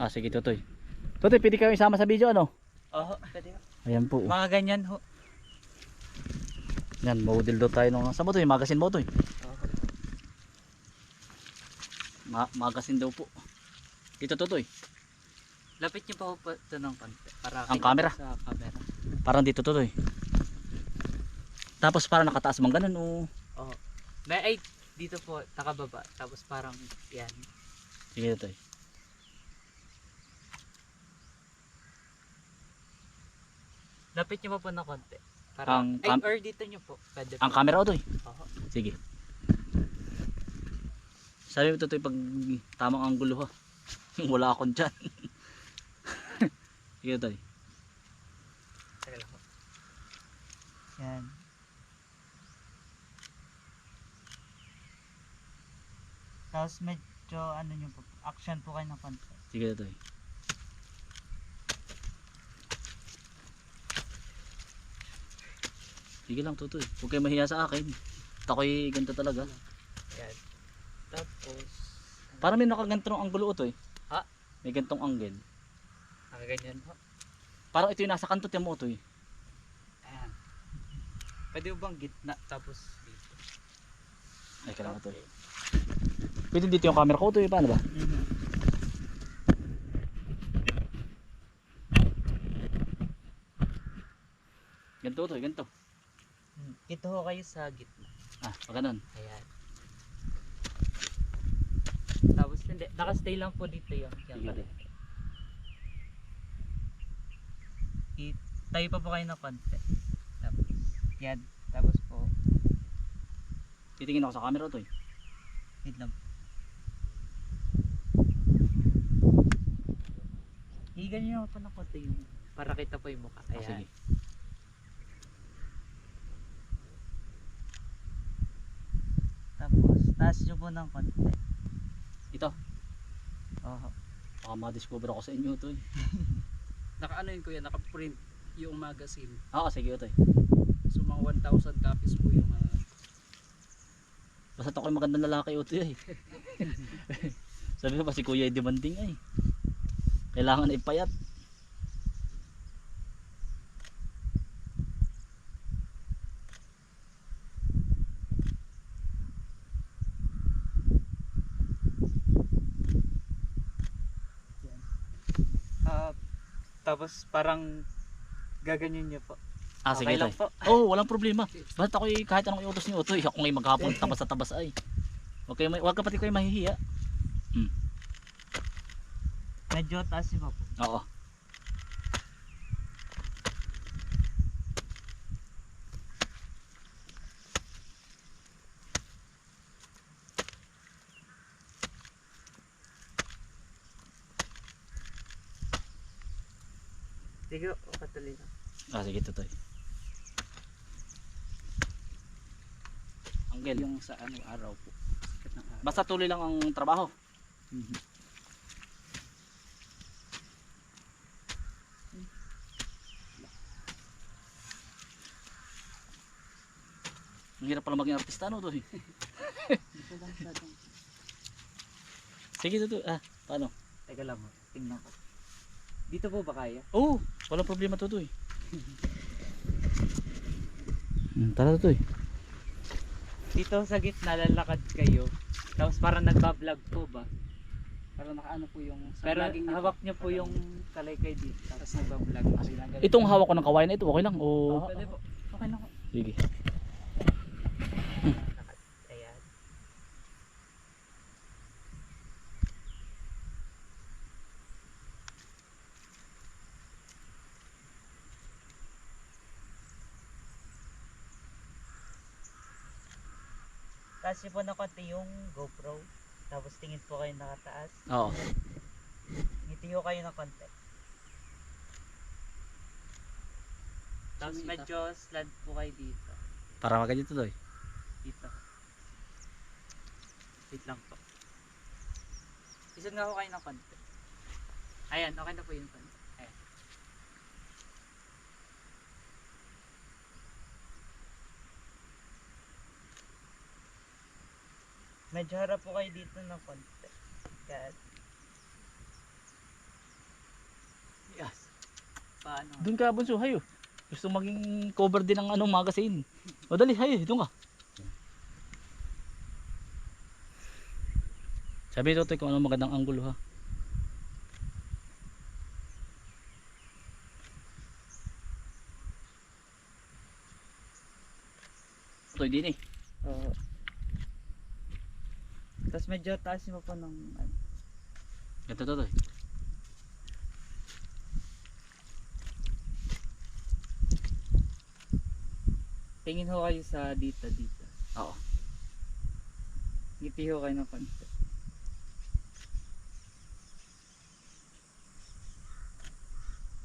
Ah, sige, Totoy. Totoy, pwede kayo isama sa video, ano? Oo, pwede. Ayan po. Mga ganyan ho. Yan, model daw tayo nung... Saan mo to? Yung magazine mo to eh. Oo. Ma magazine daw po. Dito, Totoy. Lapit niyo pa ho pa ito ng konti. Para Ang camera? Sa camera. Parang dito, Totoy. Tapos parang nakataas mang ganun, oh. Oo. May ay dito po nakababa tapos parang yan. Sige, Totoy. Lapit niyo pa po ng konti. Para Ang ay cam- or dito niyo po. Pwede Ang po. camera, Totoy. Oo. Sige. Sabi mo, Totoy, pag tamang anggulo ha. Wala akong dyan. Sige, Totoy. Teka lang po. Yan. Tapos medyo ano niyo po, action po kayo ng konti. Sige, Totoy. Sige lang, Totoy. Huwag kayo mahiya sa akin. Ako'y ganito talaga. Yan. Tapos Parang may nakaganto ng anggulo, Totoy. Ha? May gantong angle. ang ganyan po. Parang ito yung nasa kanto tiyan mo, Totoy. Ayan. Pwede mo bang gitna tapos dito? Ay, kailangan, Totoy. Pwede dito yung camera ko, Totoy. Paano ba? Ganito, Totoy. Ganito. Dito ho kayo sa gitna. Ah, pag ganun. Ayan. Tapos hindi, nakastay lang po dito yung. I- Tayo pa po kayo ng konti. Tapos, yan. Tapos po, Titingin ako sa camera, Totoy. wait lang. Higan nyo po ng konti yung para kita po yung mukha. Ah, Ayan. sige. Tapos, taas nyo po ng konti. Ito. Oo. Baka ma-discover ako sa inyo, Totoy. Naka ano yun kuya, naka-print yung magazine. Ah, sige, Totoy. So mga 1,000 copies po yung uh, Basta ako'y magandang lalaki, Totoy. Sabi ko pa si Kuya ay demanding ay. Kailangan ipayat. Ah, tapos parang gaganyan nyo po. Ah, sige, okay lang Totoy. po. Oh, walang problema. Basta ako'y kahit anong iutos ni Utoy, ako ngayon maghapon tabas sa tabas ay. Okay, may, wag ka pati kayo mahihiya. Medyo taas pa po. Oo. Sige, o lang. Ah, sige, Totoy. Anggel. yung sa ano araw po. Basta tuloy lang ang trabaho. Ang hirap pala maging artista, no, dong. Sige, Totoy. Ah, paano? Teka lang, tingnan ko. Dito po ba kaya? Oo, oh, walang problema, Totoy. Hmm, Tara, Totoy. Dito sa gitna lalakad kayo. Tapos parang nagbablog po ba? Para nakaano po yung sa Pero vlogging niyo hawak niyo po yung kalaykay dito. Tapos nagbablog. Itong hawak ko ng kawayan na ito, okay lang? O... Oo, Pwede po. Okay na po. Sige. Ayan. Taas niyo po na konti yung GoPro. Tapos tingin po kayo nakataas. Oo. Ngiti ko kayo ng konti. Tapos Sumita. medyo slant po kayo dito. Para maganyan, Totoy. Dito. Wait lang po. Isad nga ako kayo ng konti. Ayan, okay na po yun. konti. Ayan. Medyo harap po kayo dito ng konti. Kaya ano. Doon ka bunso, hayo. Gusto maging cover din ng ano magazine. O dali, hayo, doon ka. Sabi ito kung ano magandang anggulo ha. Ito din eh. Oo. Tapos medyo taas mo po ng ano. Ito to to. Tingin ho kayo sa dito dito. Oo. Ngiti ho kayo ng konti.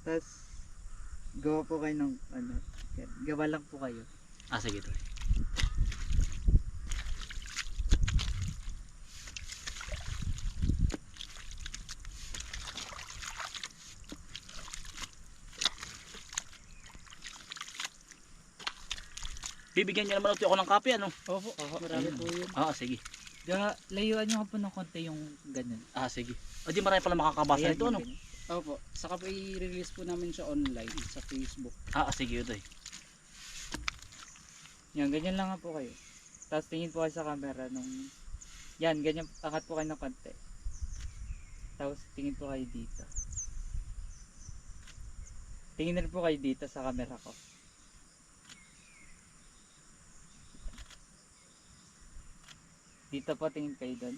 Tapos gawa po kayo ng ano. Gawa lang po kayo. Ah sige to. Bibigyan niyo naman ulit ako ng kape ano? Opo, marami po yun. Ah sige. Gawa, layuan nyo nga po ng konti yung ganun. Ah sige. O di marami pala makakabasa Ayan, nito ano? ganun. Opo. Saka po i-release po namin siya online sa Facebook. Ah sige ito eh. Yan, ganyan lang nga po kayo. Tapos tingin po kayo sa camera nung... Yan, ganyan. Angat po kayo ng konti. Tapos tingin po kayo dito. Tingin na rin po kayo dito sa camera ko. Dito po tingin kayo doon.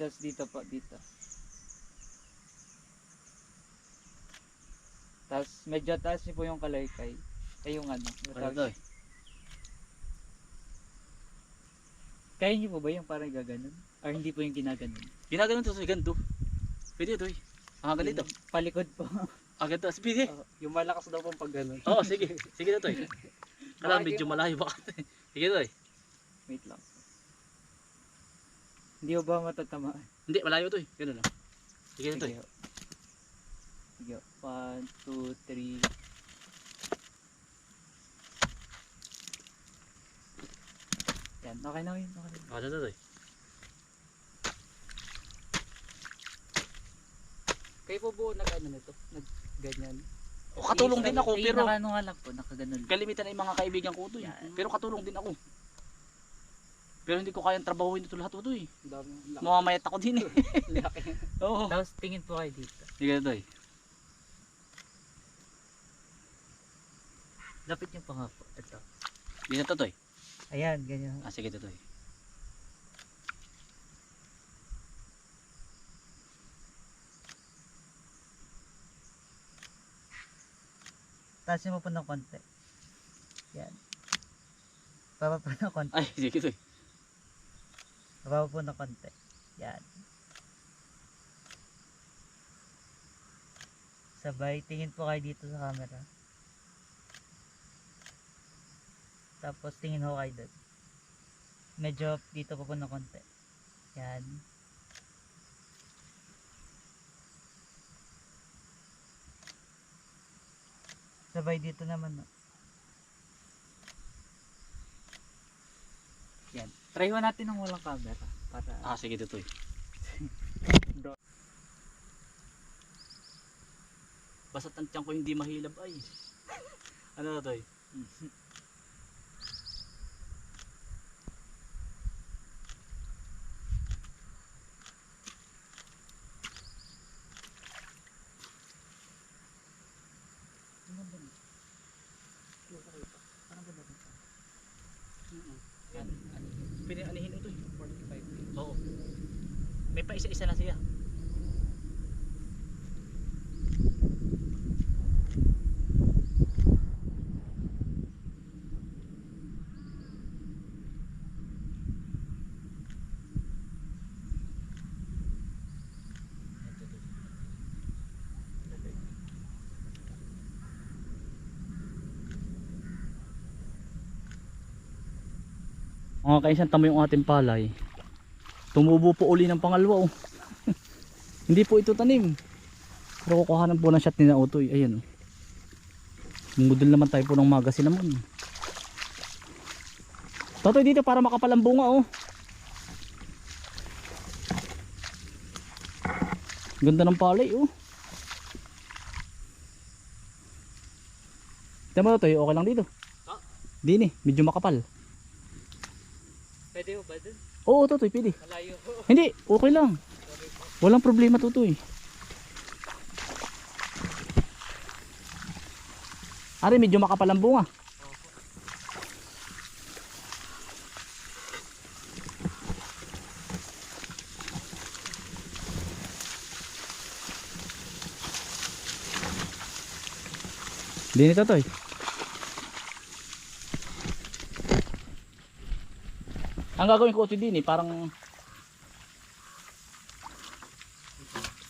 Tapos dito po, dito. Tapos medyo taas niyo po yung kalaykay. Ay yung ano. Ano to? Kaya niyo po ba yung parang gaganon? Or hindi po yung ginaganon? Ginagano to sa ganito. Pwede ito eh. Ah ganito. Palikod po. Ah ganito. Pwede. Yung malakas daw pong pag ganun. Oo sige. Sige na to eh. Bakit medyo malayo baka. sige to eh. Wait lang. Hindi ko ba matatamaan? Hindi malayo to eh. Ganun lang. Sige na to eh. Sige. ho. Sige. ho. One, two, three. Yan. Okay na yun. Okay na. Ah ganito to eh. Kayo po po nag-ano nito? Nag-ganyan. O katulong din ako Eh, pero Nakano nga lang po. Nakaganon. kalimitan ay mga kaibigan ko to eh. Yan. Pero katulong din ako. Pero hindi ko kayang trabahuin ito lahat ito eh. Ang dami. Laki. Mamamayat ako din eh. Laki. Oo. Tapos tingin po kayo dito. Sige na to eh. Lapit niyo pa nga po. Ito. Sige na to to eh. Ayan. Ganyan. Ah sige to to Taas niyo po ng konti. Yan. Baba po ng konti. Ay sige to. Baba po ng konti. Yan. Sabay, tingin po kayo dito sa camera. Tapos tingin ho kayo doon. Medyo dito pa po ng konti. Yan. Sabay dito naman. No? Yan. Try mo natin ng walang camera. Para Ah sige to to eh. Basta ang tiyan ko hindi mahilab ay. ano na to eh? Yan. Pwede anihin ito eh. 45. Oo. May pa isa-isa na siya. Mga kaisan, tamo yung ating palay. Tumubo po uli ng pangalawa oh. Hindi po ito tanim. Pero kukuhanan po ng shot ni na Utoy. Ayan oh. Mungudol naman tayo po ng magasin naman. Totoy dito para makapalang bunga oh. Ganda ng palay oh. Tama to, okay lang dito. Ah. Dini, medyo makapal. Pwede ho ba dun? Oo, Totoy, pwede. Malayo. Hindi, okay lang. Walang problema, Totoy. Ari, medyo makapal ang bunga. Dini, Totoy. Ang gagawin ko din eh, parang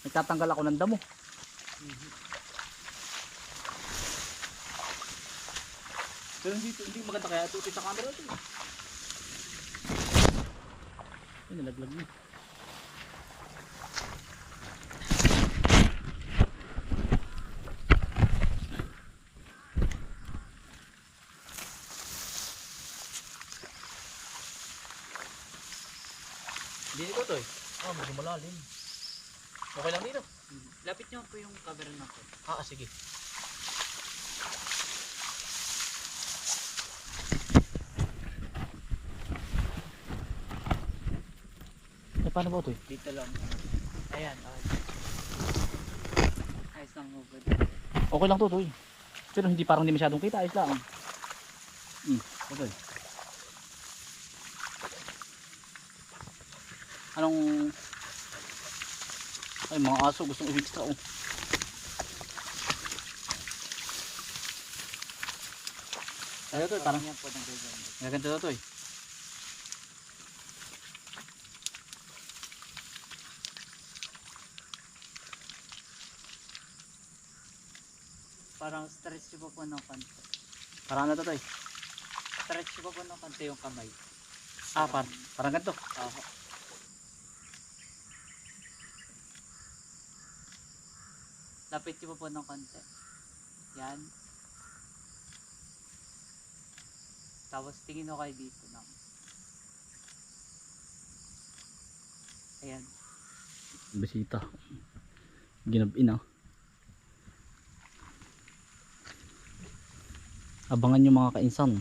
nagtatanggal ako ng damo. Pero hindi, hindi maganda kaya ito sa camera ito. Ay, nalaglag na. Hindi ko to eh. Ah, medyo malalim. Okay lang dito. Lapit nyo po yung camera natin. Ah, sige. Eh, paano ba ito eh? Dito lang. Ayan, okay. Ayos lang ba Okay lang to, to eh. Pero hindi parang hindi masyadong kita, ayos lang. Hmm, okay. Anong... Ay, mga aso gustong i-extra oh. Ay, ito, parang yan po ng ganyan. Gaganda na to eh. Parang stretch pa po ng konti. Parang ano to to eh. Stretch pa po ng konti yung kamay. Ah, par parang ganito. Oo. Lapit pa po ng konti. Yan. Tapos tingin ko kayo dito lang. Ayan. Bisita. Ginabin ah. Abangan nyo mga kainsan.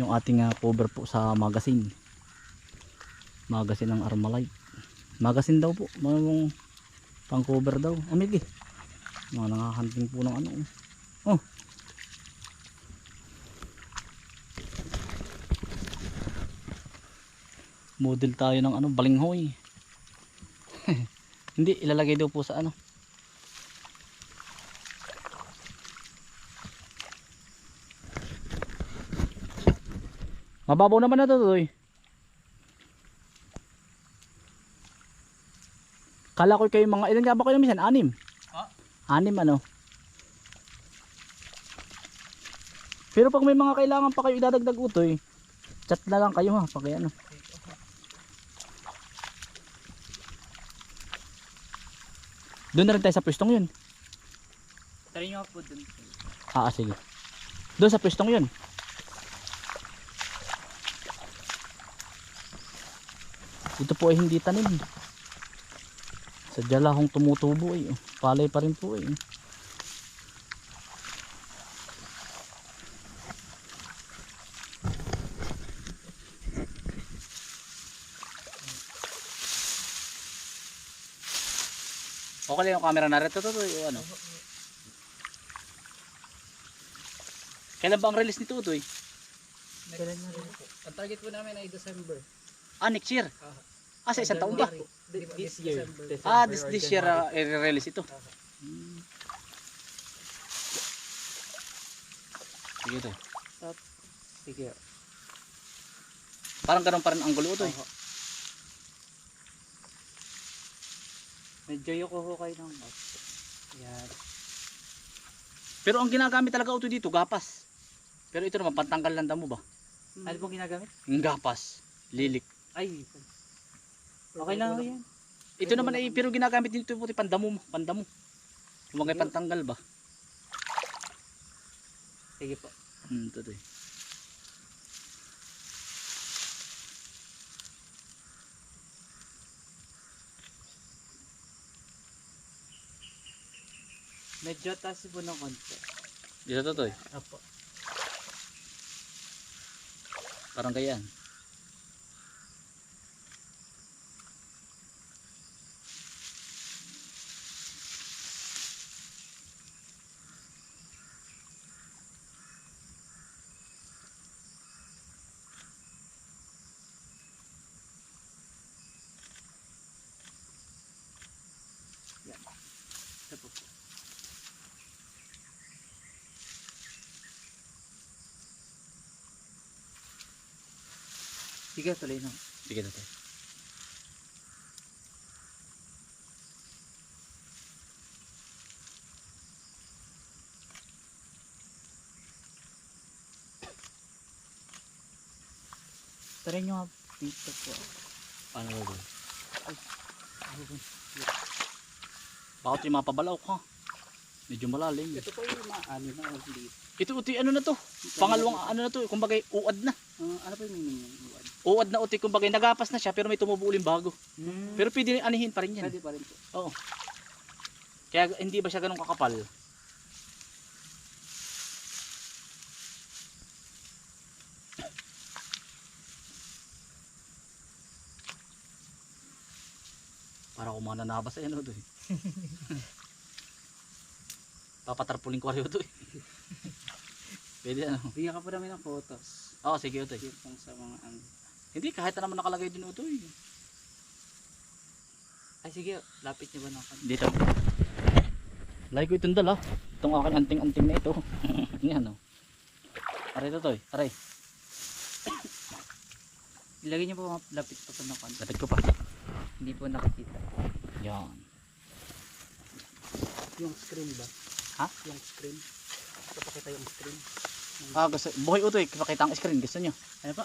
Yung ating ah, cover po sa magazine. Magazine ng Armalite. Magazine daw po. Mga pang cover daw. Amig eh. Mga nangahanting po ng ano. oh. Model tayo ng ano, balinghoy. Hindi, ilalagay daw po sa ano. Mababaw naman na to, Toy. Kala ko kayo mga, ilan nga ba kayo minsan? Anim? Anim ano? Pero pag may mga kailangan pa kayo idadagdag utoy, chat na lang kayo ha, pag ano. Doon na rin tayo sa pwestong yun. Try nyo po dun. Ah, ah, sige. Doon sa pwestong yun. Ito po ay hindi tanim. Sadya lahong tumutubo eh. Palay pa rin po eh. Okay lang yung camera narito to, to, yung ano. Kailan ba ang release nito, Utoy? Kailan na rin. Ang target po namin ay December. Ah, next year. Ah. Ah, sa isang taon ba? This- year. Ah, this, this year uh, i-release ito. Hmm. Sige to. Sige. Parang ganun pa rin ang gulo to. eh. Medyo yuko ho kayo ng. Yan. Pero ang ginagamit talaga ito dito, gapas. Pero ito naman, pantanggal ng damo ba? Ano pong ginagamit? Yung gapas. Lilik. Ay. Okay lang ho yan. Ito naman ay, pero ginagamit dito puti pandamo mo. Pandamo. Yung mga pantanggal ba? Sige po. Hmm, ito to eh. Medyo taas po ng konti. Dito to, Toy. Apo. Parang ganyan. Sige, tuloy na. Sige to, Toy. Try nyo nga dito po. Paano ba Toy? Bakit yung mapabalaw ka? Medyo malalim. Ito po yung maano na ulit. Ito, uti, ano na to? Pangalawang ano na to, kumbaga uad na. Ah, ano po yung meaning yung uwan? Uad na uti, kumbaga nagapas na siya pero may tumubo uling bago. Hmm. Pero pwede anihin pa rin yan. Pwede pa rin po. Oo. Kaya hindi ba siya ganun kakapal? Para kung mga nanabas ay ano to eh. Papatarpulin ko rin ito eh. Pwede ano. Bigyan ka po namin ng photos. Oo, sige ito eh. Yung pang sa mga ano. Hindi, kahit na naman nakalagay din eh. Ay sige, lapit nyo ba ng konti? Dito. Like ko itong dala. Itong aking anting-anting na ito. Yan o. Aray ito toy. Aray. Ilagay nyo po mga lapit pa po ng konti. Lapit ko pa. Hindi po nakikita. Yan. Yung screen ba? Ha? Yung screen. Papakita yung screen. Ah, gusto. Buhay ito eh. Pakita ang screen. Gusto nyo. Ano pa?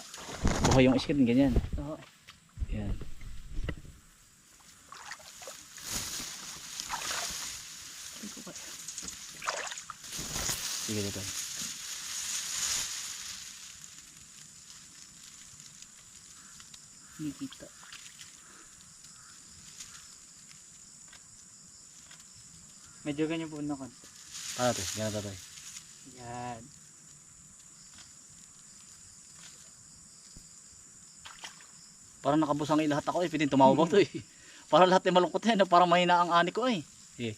Buhay yung screen. Ganyan. Oo. Yan. Sige dito. Hindi kita. Medyo ganyan po ng konti. Para to. Ganito to. Yan. Parang nakabusang lahat ako eh. Pwede tumawa to eh. Para lahat ay malungkot yan. Parang mahina ang ani ko eh. Eh.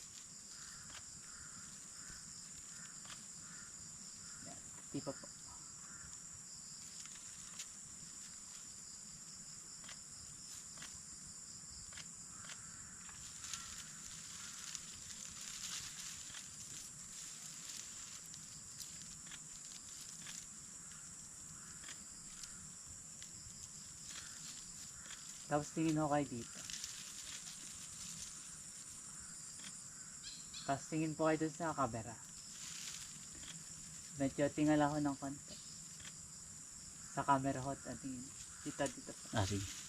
Tapos tingin ako kayo dito. Tapos tingin po kayo dun sa camera. Medyo tingala ako ng konti. Sa camera hot at tingin. Dito, dito. Ah, sige.